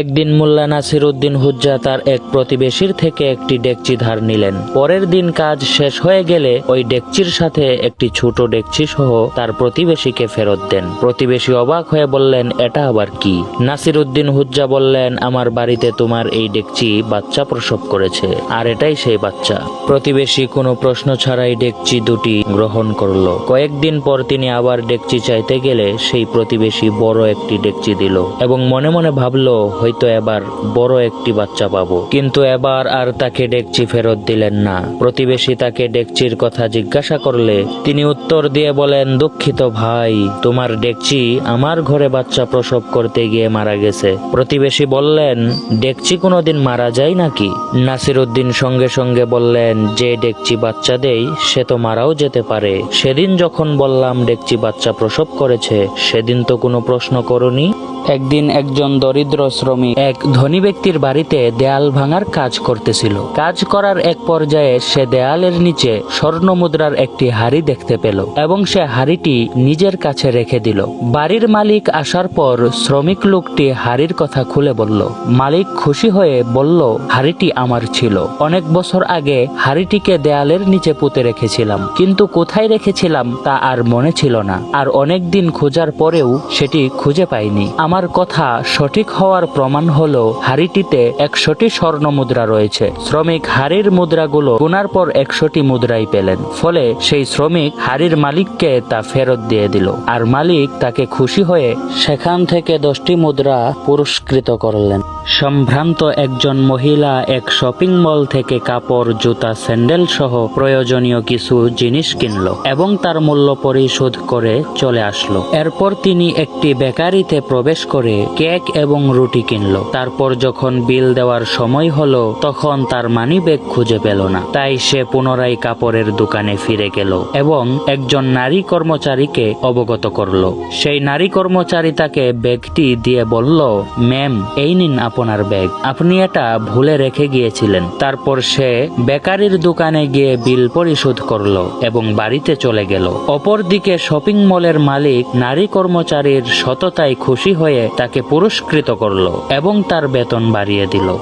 একদিন মোল্লা নাসির উদ্দিন হুজ্জা তার এক প্রতিবেশীর থেকে একটি ডেকচি ধার নিলেন। পরের দিন কাজ শেষ হয়ে গেলে ওই ডেকচির সাথে একটি ছোট ডেকচি সহ তার প্রতিবেশীকে ফেরত দেন। প্রতিবেশী অবাক হয়ে বললেন, এটা আবার কি? নাসির উদ্দিন হুজ্জা বললেন, আমার বাড়িতে তোমার এই ডেকচি বাচ্চা প্রসব করেছে, আর এটাই সেই বাচ্চা। প্রতিবেশী কোনো প্রশ্ন ছাড়াই ডেকচি দুটি গ্রহণ করল। কয়েকদিন পর তিনি আবার ডেকচি চাইতে গেলে সেই প্রতিবেশী বড় একটি ডেকচি দিল এবং মনে মনে ভাবলো হয়তো এবার বড় একটি বাচ্চা পাবো। কিন্তু এবার আর তাকে ডেকচি ফেরত দিলেন না। প্রতিবেশী তাকে ডেকচির কথা জিজ্ঞাসা করলে তিনি উত্তর দিয়ে বলেন, দুঃখিত ভাই, তোমার ডেকচি আমার ঘরে বাচ্চা প্রসব করতে গিয়ে মারা গেছে। প্রতিবেশী বললেন, ডেকচি কোনোদিন মারা যায় নাকি? নাসির উদ্দিন সঙ্গে সঙ্গে বললেন, যে ডেকচি বাচ্চা দেই, সে তো মারাও যেতে পারে। সেদিন যখন বললাম ডেকচি বাচ্চা প্রসব করেছে, সেদিন তো কোনো প্রশ্ন করনি? একদিন একজন দরিদ্র শ্রমিক এক ধনী ব্যক্তির বাড়িতে দেয়াল ভাঙার কাজ করতেছিল। কাজ করার এক পর্যায়ে সে দেয়ালের নিচে স্বর্ণ মুদ্রার একটি হাড়ি দেখতে পেল এবং সে হাড়িটি নিজের কাছে রেখে দিল। বাড়ির মালিক আসার পর শ্রমিক লোকটি হাড়ির কথা খুলে বলল, মালিক খুশি হয়ে বলল, হাড়িটি আমার ছিল। অনেক বছর আগে হাড়িটিকে দেয়ালের নিচে পুঁতে রেখেছিলাম, কিন্তু কোথায় রেখেছিলাম তা আর মনে ছিল না। আর অনেক দিন খোঁজার পরেও সেটি খুঁজে পাইনি। আমার কথা সঠিক হওয়ার প্রমাণ হলো হাড়িটিতে একশোটি স্বর্ণ মুদ্রা রয়েছে। শ্রমিক হাড়ির মুদ্রাগুলো গুনার পর একশোটি মুদ্রাই পেলেন। ফলে সেই শ্রমিক হাড়ির মালিককে তা ফেরত দিয়ে দিল। আর মালিক তাকে খুশি হয়ে সেখান থেকে দশটি মুদ্রা পুরস্কৃত করলেন। সম্ভ্রান্ত একজন মহিলা এক শপিং মল থেকে কাপড়, জুতা, স্যান্ডেল সহ প্রয়োজনীয় কিছু জিনিস কিনলো এবং তার মূল্য পরিশোধ করে চলে আসলো। এরপর তিনি একটি বেকারিতে প্রবেশ করে কেক এবং রুটি কিনলো। তারপর যখন বিল দেওয়ার সময় হলো, তখন তার মানি ব্যাগ খুঁজে পেল না। তাই সে পুনরায় কাপড়ের দোকানে ফিরে গেল এবং একজন নারী কর্মচারীকে অবগত করল। সেই নারী কর্মচারী তাকে ব্যাগটি দিয়ে বলল, ম্যাম, এই নিন আপনার ব্যাগ। আপনি এটা ভুলে রেখে গিয়েছিলেন। তারপর সে বেকারির দোকানে গিয়ে বিল পরিশোধ করল এবং বাড়িতে চলে গেল। অপরদিকে শপিং মলের মালিক নারী কর্মচারীর সততায় খুশি হয়ে তাকে পুরস্কৃত করল এবং তার বেতন বাড়িয়ে দিল।